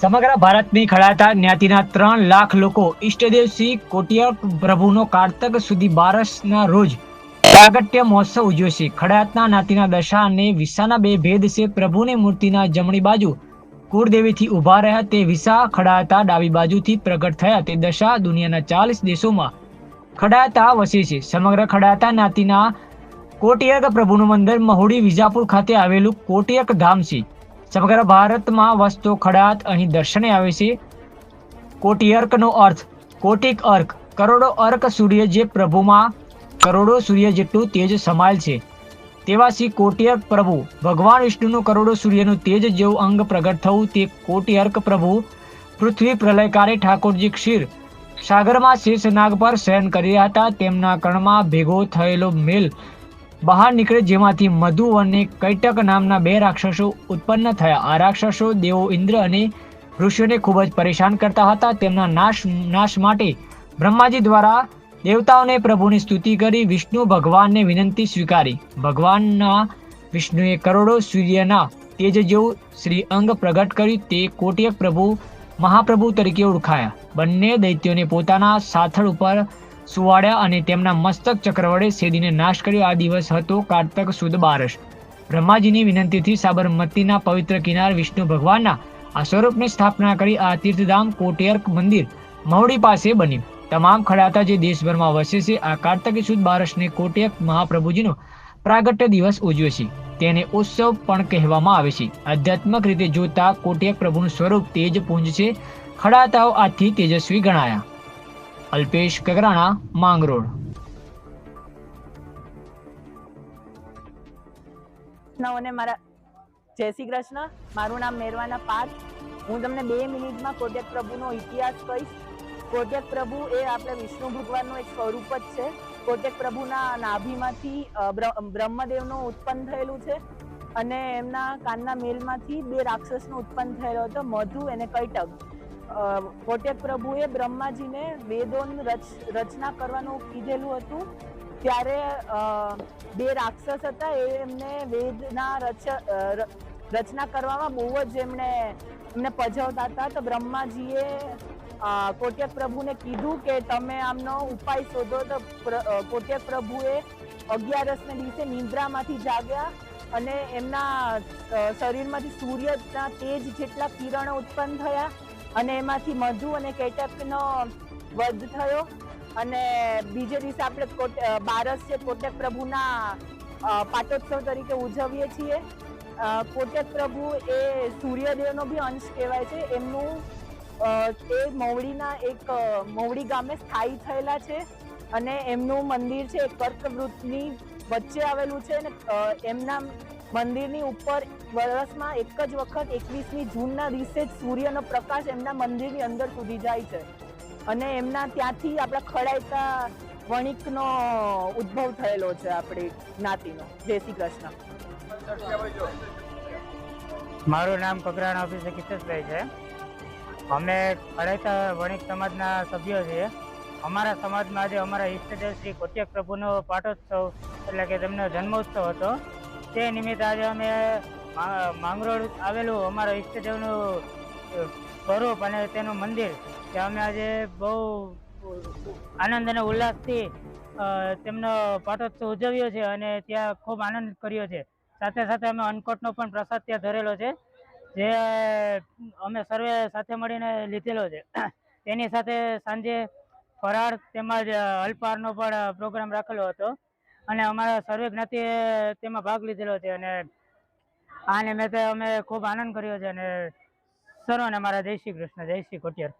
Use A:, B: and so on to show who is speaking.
A: સમગ્ર ભારતની ખડાતા જ્ઞાતિના ત્રણ લાખ લોકો ઈષ્ટદેવ શ્રી કોટિયાર પ્રભુનો કારતક સુધી બારસના રોજ પ્રાગટ્ય મહોત્સવ ઉજવ્યો છે. ખડાતના નાતીના દશા અને વિસાના બે ભેદ છે. પ્રભુની મૂર્તિના જમણી બાજુ કુળદેવીથી ઊભા રહ્યા તે વિસા ખડાતા ડાબી બાજુથી પ્રગટ થયા તે દશા દુનિયાના ચાલીસ દેશોમાં ખડાતા વસે છે. સમગ્ર ખડાતા નાતીના કોટિયક પ્રભુનું મંદિર મહુડી વિજાપુર ખાતે આવેલું કોટિયક ધામ છે. સમગ્ર ભારતમાં વસતો ખડાત અહીં દર્શને આવે છે. કોટિયર્કનો અર્થ, કોટિક અર્ક, કરોડો અર્ક સૂર્ય જે પ્રભુમાં, કરોડો સૂર્ય જેટલું તેજ સમાયેલ છે. તેવા શ્રી કોટિયર્ક પ્રભુ, ભગવાન વિષ્ણુનું કરોડો સૂર્યનું તેજ જેવું અંગ પ્રગટ થવું તે કોટિયર્ક પ્રભુ, પૃથ્વી પ્રલયકારે ઠાકોરજી ક્ષીર, સાગરમાં શેષ નાગ પર શયન કરી રહ્યા હતા, તેમના કણમાં ભેગો થયેલો મેલ બહાર નીકળે જેમાંથી મધુ અને કૈટક નામના બે રાક્ષસો ઉત્પન્ન થયા. આ રાક્ષસો દેવો ઇન્દ્ર અને ઋષિઓને ખૂબ જ પરેશાન કરતા હતા. તેમના નાશ નાશ માટે બ્રહ્માજી દ્વારા દેવતાઓને પ્રભુની સ્તુતિ કરી વિષ્ણુ ભગવાનને વિનંતી સ્વીકારી. ભગવાનના વિષ્ણુએ કરોડો સૂર્યના તેજ જેવું શ્રી અંગ પ્રગટ કર્યું તે કોટિયક પ્રભુ, મહાપ્રભુ તરીકે ઓળખાયા. બંને દૈત્યોને પોતાના સાથળ ઉપર સુવાડ્યા અને તેમના મસ્તક ચક્ર વડે સેદીને નાશ કર્યો. આ દિવસ હતો કારતક સુદ બારસ. બ્રહ્માજીની વિનંતીથી સાબરમતીના પવિત્ર કિનાર વિષ્ણુ ભગવાનના આ સ્વરૂપની સ્થાપના કરી આ તીર્થધામ કોટેયર્ક મંદિર મહુડી પાસે બન્યું. તમામ ખડાતા જે દેશભરમાં વસે છે, આ કાર્તકી સુદ બારસને કોટેયક મહાપ્રભુજીનો પ્રાગટ્ય દિવસ ઉજવે છે. તેને ઉત્સવ પણ કહેવામાં આવે છે. આધ્યાત્મક રીતે જોતા કોટેયક પ્રભુનું સ્વરૂપ તેજ પુંજ છે. ખડાતાઓ આથી તેજસ્વી ગણાયા. અલ્પેશ કગરાણા માંગરોળ
B: અને મારા જય શ્રી કૃષ્ણ. મારું નામ મેરવાના પાર્થ. હું તમને બે મિનિટમાં કોટ્યક પ્રભુનો ઇતિહાસ કહીશ. કોટ્યક પ્રભુ એ આપણે વિષ્ણુ ભગવાનનું એક સ્વરૂપ જ છે. કોટ્યક પ્રભુના નાભીમાંથી બ્રહ્મદેવનું ઉત્પન્ન થયેલું છે અને એમના કાનના મેલમાંથી બે રાક્ષસનું ઉત્પન્ન થયેલો હતો, મધુ અને કૈટક. અ, કોટ્યક પ્રભુએ બ્રહ્માજીને વેદોની રચ રચના કરવાનું કીધેલું હતું. ત્યારે બે રાક્ષસ હતા. એ એમને વેદના રચ રચના કરવામાં બહુ જ એમણે એમને પજવતા હતા. તો બ્રહ્માજીએ કોટ્યક પ્રભુને કીધું કે તમે આમનો ઉપાય શોધો. તો કોટ્યક પ્રભુએ અગિયારસને દિવસે નિંદ્રામાંથી જાગ્યા અને એમના શરીરમાંથી સૂર્યના તેજ જેટલા કિરણો ઉત્પન્ન થયા. અને એમાંથી મધુ અને કેટકનો વધ થયો. અને બીજે દિવસે આપણે બારસ છે, કોટક પ્રભુના પાટોત્સવ તરીકે ઉજવીએ છીએ. કોટક પ્રભુ એ સૂર્યદેવનો બી અંશ કહેવાય છે. એમનું એ મોવડીના એક મોવડી ગામે સ્થાયી થયેલા છે અને એમનું મંદિર છે એ કર્કવૃતની વચ્ચે આવેલું છે અને એમના મંદિરની ઉપર વર્ષમાં એક જ વખત એકવીસમી જૂનના દિવસે જ સૂર્યનો પ્રકાશ એમના મંદિરની અંદર સુધી જાય છે. અને એમના ત્યાંથી આપણા ખડાયતા વણિકનો ઉદ્ભવ થયેલો છે આપણી જ્ઞાતિનો. જય શ્રી કૃષ્ણ.
C: મારું નામ કકરાણા ઓફિસર કિશોરભાઈ છે. અમે ખડેતા વણિક સમાજના સભ્યો છીએ. અમારા સમાજમાં આજે અમારા ઈષ્ટદેવ શ્રી કોટ્યક પ્રભુનો પાટોત્સવ એટલે કે તેમનો જન્મોત્સવ હતો. તે નિમિત્તે આજે અમે માંગરોળ આવેલું અમારા ઈષ્ટદેવનું સ્વરૂપ અને તેનું મંદિર ત્યાં અમે આજે બહુ આનંદ અને ઉલ્લાસથી તેમનો પાટોત્સવ ઉજવ્યો છે અને ત્યાં ખૂબ આનંદ કર્યો છે. સાથે સાથે અમે અન્નકોટનો પણ પ્રસાદ ત્યાં ધરેલો છે, જે અમે સર્વે સાથે મળીને લીધેલો છે. તેની સાથે સાંજે ફરાળ તેમજ અલ્પારનો પણ પ્રોગ્રામ રાખેલો હતો. અને અમારા સર્વે જ્ઞાતિએ તેમાં ભાગ લીધેલો છે અને આ નિમિત્તે અમે ખૂબ આનંદ કર્યો છે અને સર્વને મારા જય શ્રી કૃષ્ણ, જય શ્રી કોટિયાર.